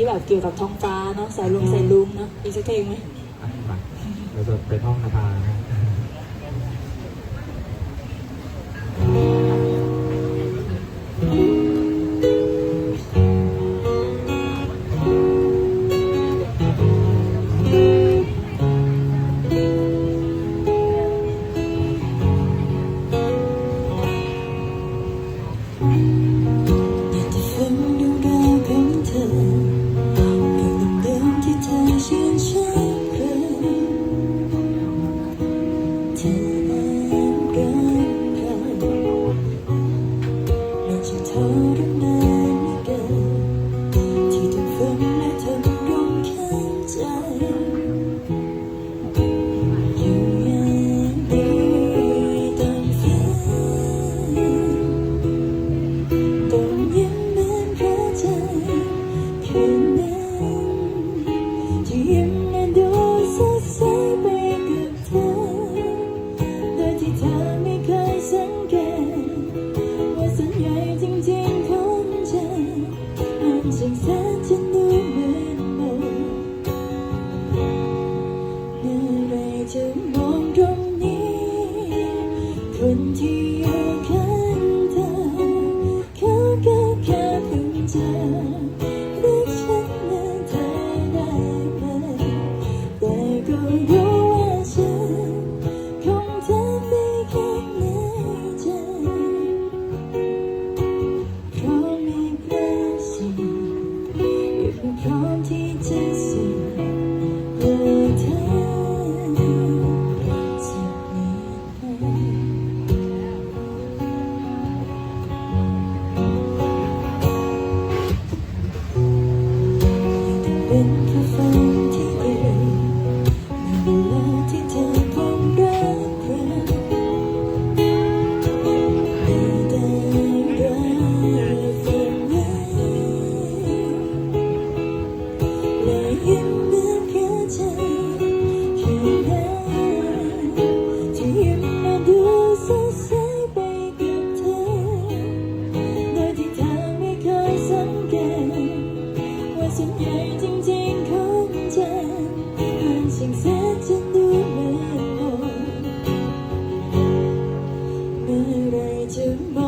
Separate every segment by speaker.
Speaker 1: ที่แบบเกี่ยวกับท้องฟ้าเนาะสายลมสายลุงเนาะมีสักเพลงไหม
Speaker 2: ไปเราจะไปท่องนาถานะ
Speaker 3: wouldn't know. you can ส่วใหจริงๆของฉันมันช่างแสนจะดูเหมือเมื่อไรจะบอก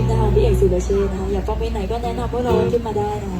Speaker 3: พนะคะพี่เอกสุรเช
Speaker 1: ษนะคะอยากฟังเพลงไหนก็แนะนำพวกเราขึ้นมาได้นะคะ